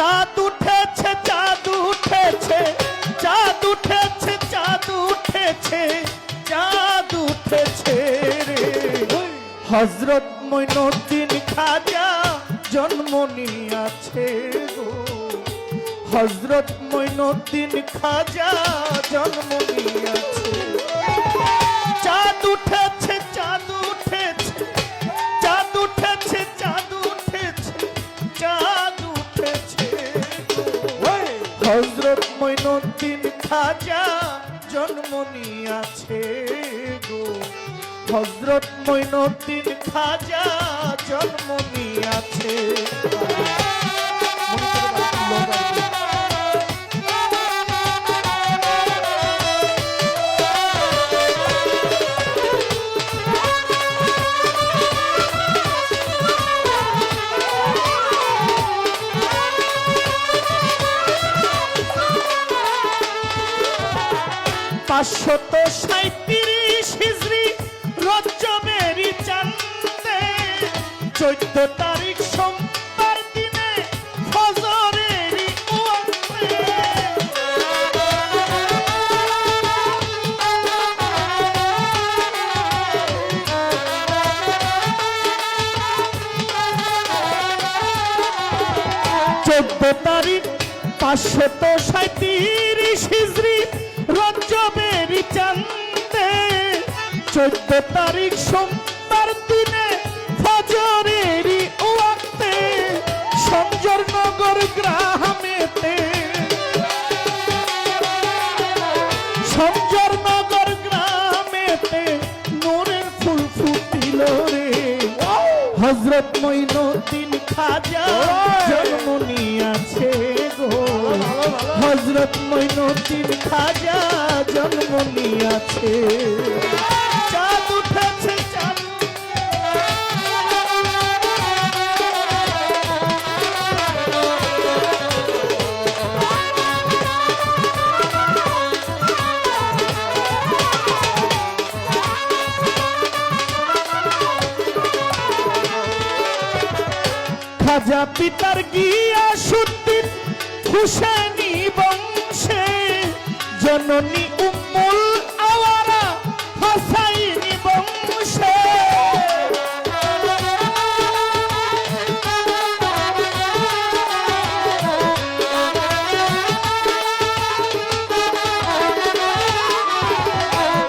চাঁদ উঠেছে চাঁদ উঠেছে চাঁদ উঠেছে চাঁদ উঠেছে চাঁদ উঠেছে রে। হজরত মইনুদ্দিন খাজা জন্ম নিয়াছে গো। হজরত মইনুদ্দিন খাজা জন্ম নিয়াছে। হজরত মইনুদ্দিন খাজা জন্ম নিয়াছে গো। হজরত মৈনদ্দিন খাজা জন্ম নিয়াছে পাঁচশত সাঁত্রিশ হিজড়ি রজবেরি চান্দে চোদ্দ তারিখ সোমবার দিনে ফজরেরি চোদ্দ তারিখ পাঁচশত সাঁত্রিশ হিজড়ি রঞ্জবেরি চান্দে চোদ্দ তারিখ সোমবার দিনে ফজরেরি ওয়াক্তে সঞ্জরনগর গ্রামেতে। সঞ্জরনগর গ্রামেতে নূরের ফুল ফুটিল রে। হজরত মঈনুদ্দিন খাজা জন্ম হজরত মঈনুদ্দিন খাজা জন্ম নিয়াছে খাজা পিতার গিয়া সুদ্দিন হুসেনি বংশে, জননী উম্মুল আওয়ারা হাসাইনি বংশে।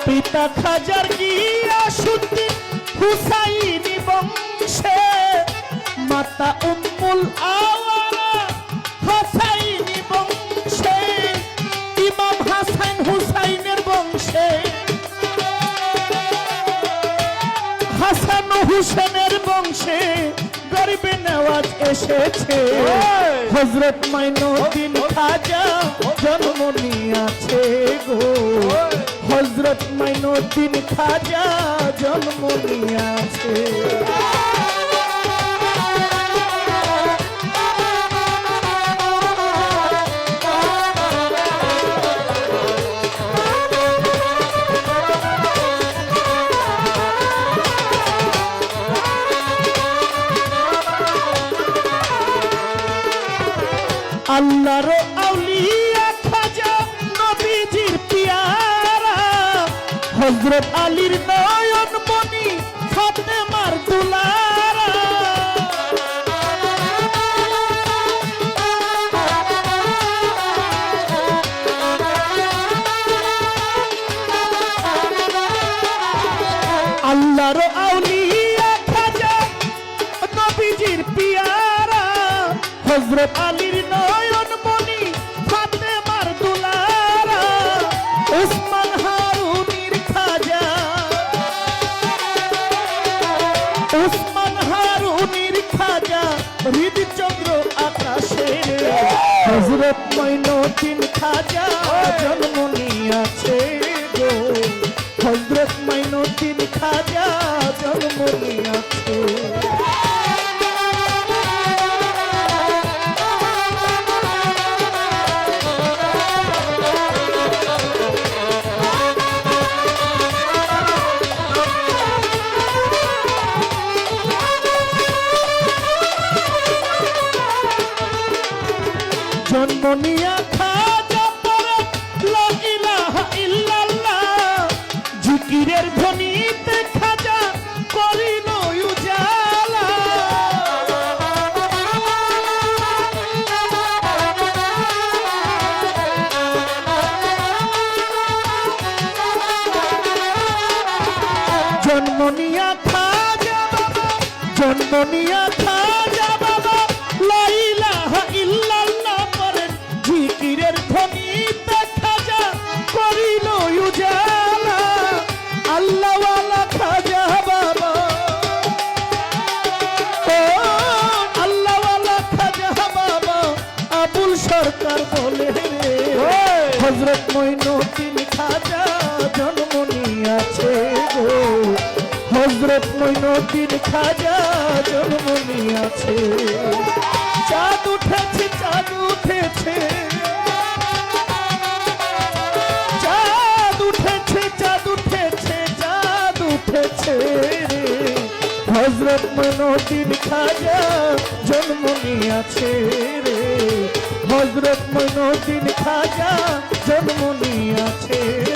পিতা খাজার গিয়া সুদ্দিন হুসাইনি বংশে, মাতা উম্মুল আওয়ারা হাসাইনি হুসেনের বংশে গরিবে নেওয়াজ এসেছে। হজরত মাইনুদ্দিন খাজা জন্ম নিয়েছে গো। হজরত মাইনুদ্দিন খাজা জন্ম নিয়াছে। আল্লাহর আউলিয়া খাজা নবীজির পিয়ারা। হযরত আলীর নয়ন মনি ফাতেমার দুলারা। আল্লাহর আউলিয়া খাজা নবীজির পিয়ারা। হযরত আলীর হযরত মঈনুদ্দিন খাজা জন্ম নিয়াছে। জন্ম নিয়া খাজা পরে লা ইলাহা ইল্লাল্লাহ। জিকিরের ধ্বনিতে খাজা করিল উজালা। জন্ম খাজা জন্ম নিয়া খাজা সরকার বলে হজরত মইনুদ্দিন খাজা জন্ম নিয়াছে গো। হজরত মইনুদ্দিন খাজা জন্ম নিয়াছে চাঁদ উঠেছে চাঁদ উঠেছে। চাঁদ উঠেছে চাঁদ উঠেছে চাঁদ উঠেছে হজরত মনোদিন খাজা জন্ম নিয়াছে রে। হজরত মনোদিন খাজা জন্ম নিয়াছে।